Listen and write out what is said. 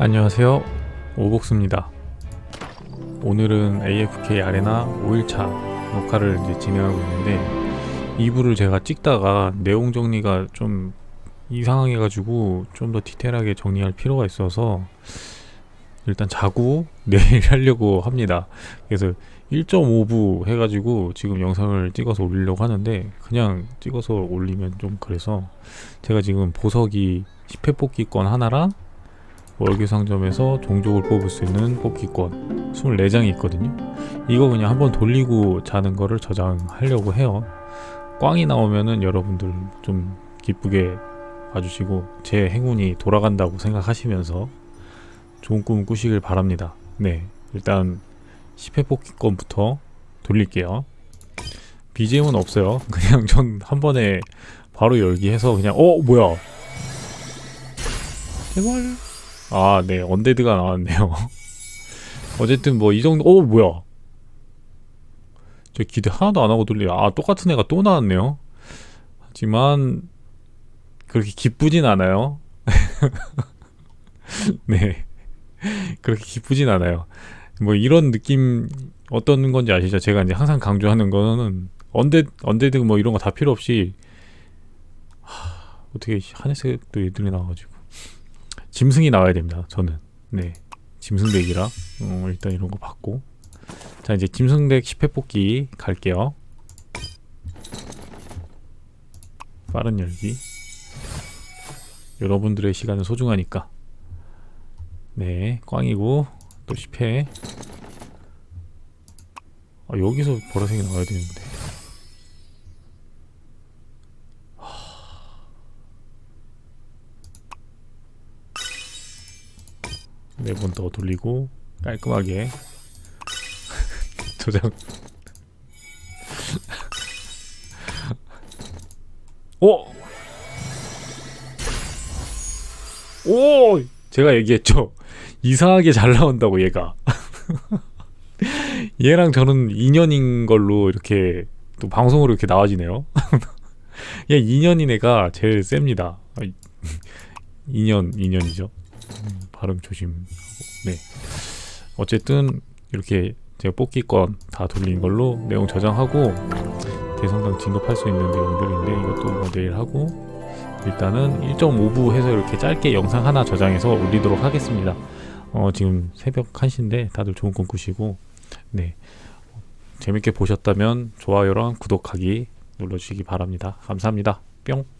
안녕하세요. 오복수입니다. 오늘은 AFK 아레나 5일차 녹화를 이제 진행하고 있는데 2부를 제가 찍다가 내용 정리가 좀 이상하게 가지고 좀 더 디테일하게 정리할 필요가 있어서 일단 자고 내일 하려고 합니다. 그래서 1.5부 해가지고 지금 영상을 찍어서 올리려고 하는데 그냥 찍어서 올리면 좀 그래서 제가 지금 보석이 10회 뽑기권 하나랑 월계 상점에서 종족을 뽑을 수 있는 뽑기권 24장이 있거든요. 이거 그냥 한번 돌리고 자는 거를 저장하려고 해요. 꽝이 나오면은 여러분들 좀 기쁘게 봐주시고 제 행운이 돌아간다고 생각하시면서 좋은 꿈 꾸시길 바랍니다. 네, 일단 10회 뽑기권부터 돌릴게요. BGM은 없어요. 그냥 전 한 번에 바로 열기 해서 그냥 어 뭐야? 제발. 아, 네, 언데드가 나왔네요. 어쨌든 뭐 이 정도. 어 뭐야? 저 기대 하나도 안 하고 돌려. 아, 똑같은 애가 또 나왔네요. 하지만 그렇게 기쁘진 않아요. 네. 그렇게 기쁘진 않아요. 뭐 이런 느낌 어떤 건지 아시죠? 제가 이제 항상 강조하는 거는 언데 언데드 뭐 이런 거 다 필요 없이 하, 어떻게 하늘색도 애들이 나와가지고 짐승이 나와야 됩니다. 저는. 네. 짐승 덱이라. 어, 일단 이런 거 받고. 자 이제 짐승 덱 10회 뽑기 갈게요. 빠른 열기. 여러분들의 시간은 소중하니까. 네 꽝이고 또 10회. 아, 여기서 보라색이 나와야 되는데 네번 더 돌리고 깔끔하게 저장 오! 오! 제가 얘기했죠. 이상하게 잘 나온다고 얘가. 얘랑 저는 인연인 걸로 이렇게 또 방송으로 이렇게 나와지네요. 얘 인연인 애가 제일 셉니다. 아, 인연 인연이죠. 음, 발음 조심하고. 네. 어쨌든 이렇게 제가 뽑기권 다 돌린 걸로 내용 저장하고 대성당 진급할 수 있는 내용들인데 이것도 뭐 내일 하고 일단은 1.5부 해서 이렇게 짧게 영상 하나 저장해서 올리도록 하겠습니다. 어, 지금 새벽 1시인데 다들 좋은 꿈 꾸시고 네. 재밌게 보셨다면 좋아요랑 구독하기 눌러주시기 바랍니다. 감사합니다. 뿅.